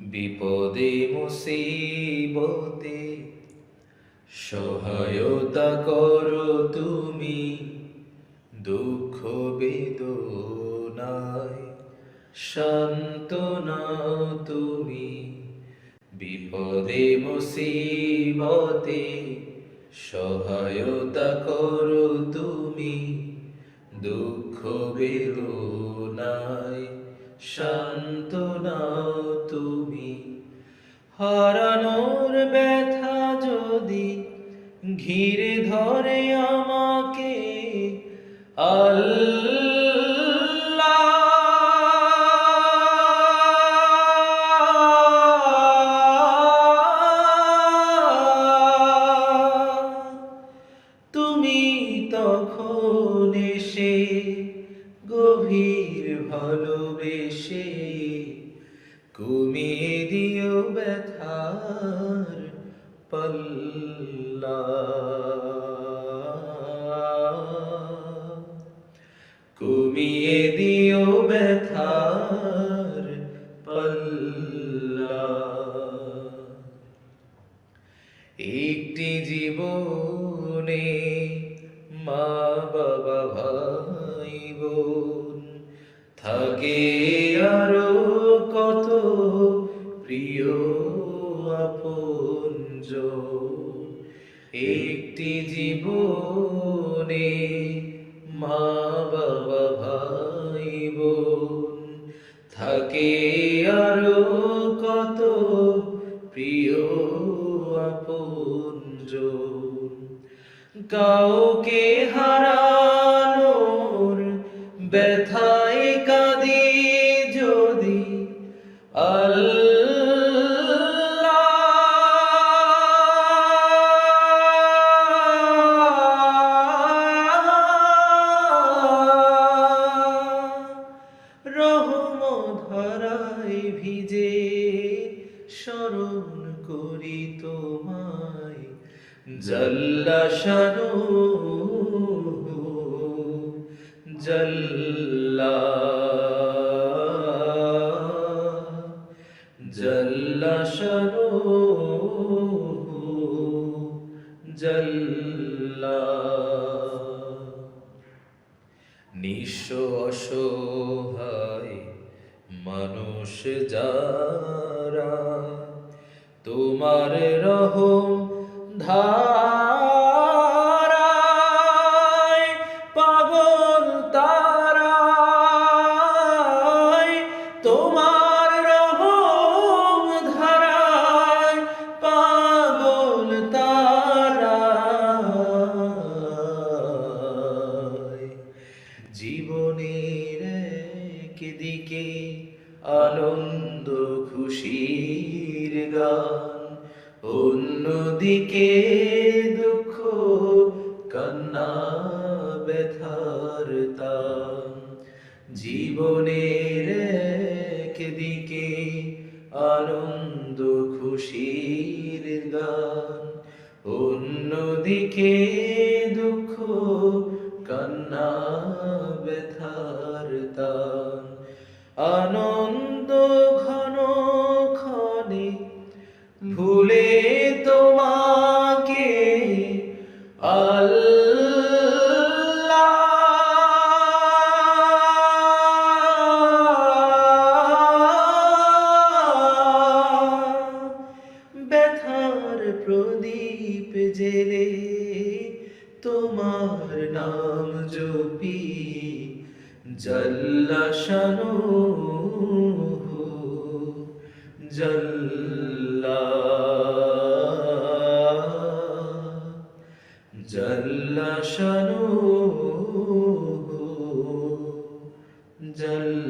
বিপদে, মুসিবতে। সহায়তা করো তুমি দুঃখ বেদনায়। শান্তনা তুমি বিপদে, মুসিবতে। সহায়তা করো তুমি দুঃখ বেদনায়। শান্তনা তুমি। হারানোর ব্যথা যদি ঘিরে ধরে আমাকে তুমি তখন এসে গভীর ভালোবেসে কমিয়ে দিও ব্যথার পল্লা। কমিয়ে দিও ব্যথার পল্লা। একটি জীবনে মা বাবা ভাই বোন থাকে আরও কত প্রিয় আপন একটি জীবনে মা বাবা ভাই থাকে আরও কত প্রিয় আপন কাউকে হারানোর স্মরণ করি তোমায়। জল্লা শানু জল্লা জল্লা শানু জল্লা নিঃস্ব অসহায় মানুষ যারা তোমার রহম ধারায় গান অন্যদিকে দুঃখ, কান্না, ব্যথার তান জীবনের দিকে আনন্দ, খুশির গান, অন্যদিকে দুঃখ, কান্না, ব্যথার তান আনন্দ তোমার নাম জপি জল্লাশানো জল্লা জল্লাশানো জল্লা